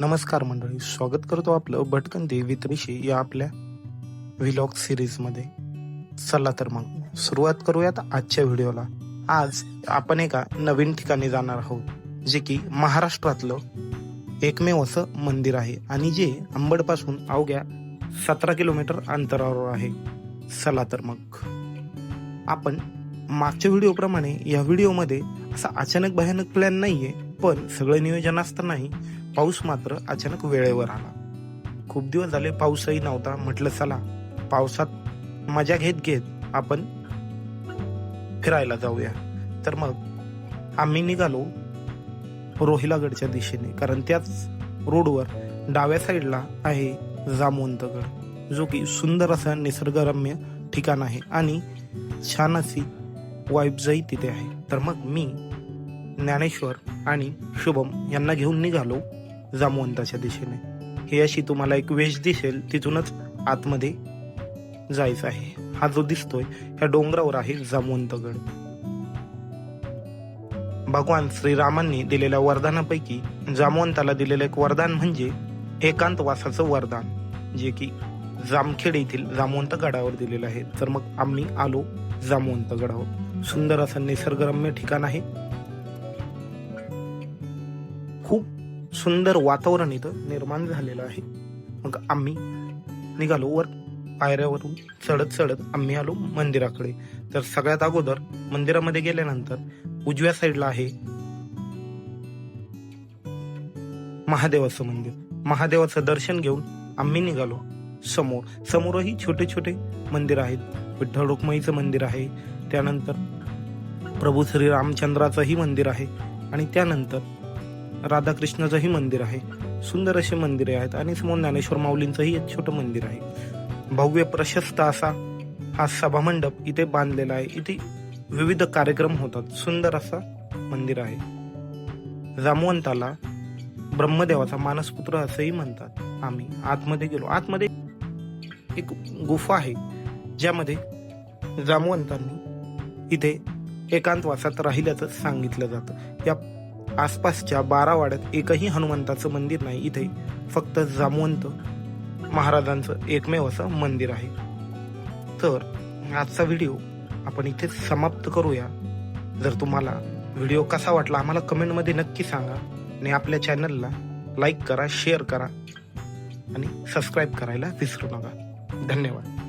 नमस्कार मंडळी स्वागत करतो आपलं भटकंती विथ ऋषी या आपल्या व्हिलॉग सिरीजमध्ये चला तर मग सुरुवात करूयात आजच्या व्हिडिओला आज आपण एका नवीन ठिकाणी जाणार आहोत जे की महाराष्ट्रातलं एकमेव असं मंदिर आहे आणि जे अंबडपासून अवघ्या सतरा किलोमीटर अंतरावर आहे. चला तर मग. आपण मागच्या व्हिडिओप्रमाणे या व्हिडिओमध्ये असा अचानक भयानक प्लॅन नाहीये पण सगळं नियोजन असतानाही पाऊस मात्र अचानक वेळेवर आला. खूप दिवस झाले पाऊसही नव्हता. म्हटलं चला पावसात मजा घेत घेत आपण फिरायला जाऊया. तर मग आम्ही निघालो रोहिलागडच्या दिशेने कारण त्याच रोडवर डाव्या साईडला आहे जामवंतगड जो की सुंदर असा निसर्गरम्य ठिकाण आहे आणि छान अशी वाईब्सही तिथे आहे. तर मग मी ज्ञानेश्वर आणि शुभम यांना घेऊन निघालो. जामवंताच्या दिशेने. ही अशी तुम्हाला एक वेश दिसेल तिथूनच आतमध्ये जायचं आहे. हा जो दिसतोय ह्या डोंगरावर आहे जामवंतगड. भगवान श्रीरामांनी दिलेल्या वरदानापैकी जामवंताला दिलेलं एक वरदान म्हणजे एकांतवासाचं वरदान जे की जामखेड येथील जामवंत गडावर दिलेलं आहे. तर मग आम्ही आलो जामवंत गडावर सुंदर असं निसर्गरम्य ठिकाण आहे. खूप सुंदर वातावरण इथं निर्माण झालेलं आहे. मग आम्ही निघालो वर पायऱ्यावरून चढत चढत आम्ही आलो मंदिराकडे. तर सगळ्यात अगोदर मंदिरामध्ये गेल्यानंतर उजव्या साईडला आहे महादेवाचं मंदिर. महादेवाचं दर्शन घेऊन आम्ही निघालो समोर. समोरही छोटे छोटे मंदिर आहेत. विठ्ठल रुक्मईचं मंदिर आहे. त्यानंतर प्रभू श्री रामचंद्राचंही मंदिर आहे. आणि त्यानंतर राधाकृष्णाचंही मंदिर आहे. सुंदर असे मंदिरे आहेत आणि समोर ज्ञानेश्वर माऊलींचंही एक छोटं मंदिर आहे. भव्य प्रशस्त असा हा सभामंडप इथे बांधलेला आहे. इथे विविध कार्यक्रम होतात. सुंदर असा मंदिर आहे. जामवंताला ब्रह्मदेवाचा मानसपुत्र असंही म्हणतात. आम्ही आतमध्ये गेलो. आतमध्ये एक गुफा आहे ज्यामध्ये जामवंतांनी इथे एकांतवासात राहिल्याचं सांगितलं जातं. या आसपासच्या बारा वाड्यात एकही हनुमंताचं मंदिर नाही. इथे फक्त जामवंत महाराजांचं एकमेव असं मंदिर आहे. तर आजचा व्हिडिओ आपण इथे समाप्त करूया. जर तुम्हाला व्हिडिओ कसा वाटला आम्हाला कमेंटमध्ये नक्की सांगा. आणि आपल्या चॅनलला लाईक करा शेअर करा. आणि सबस्क्राईब करायला विसरू नका. धन्यवाद.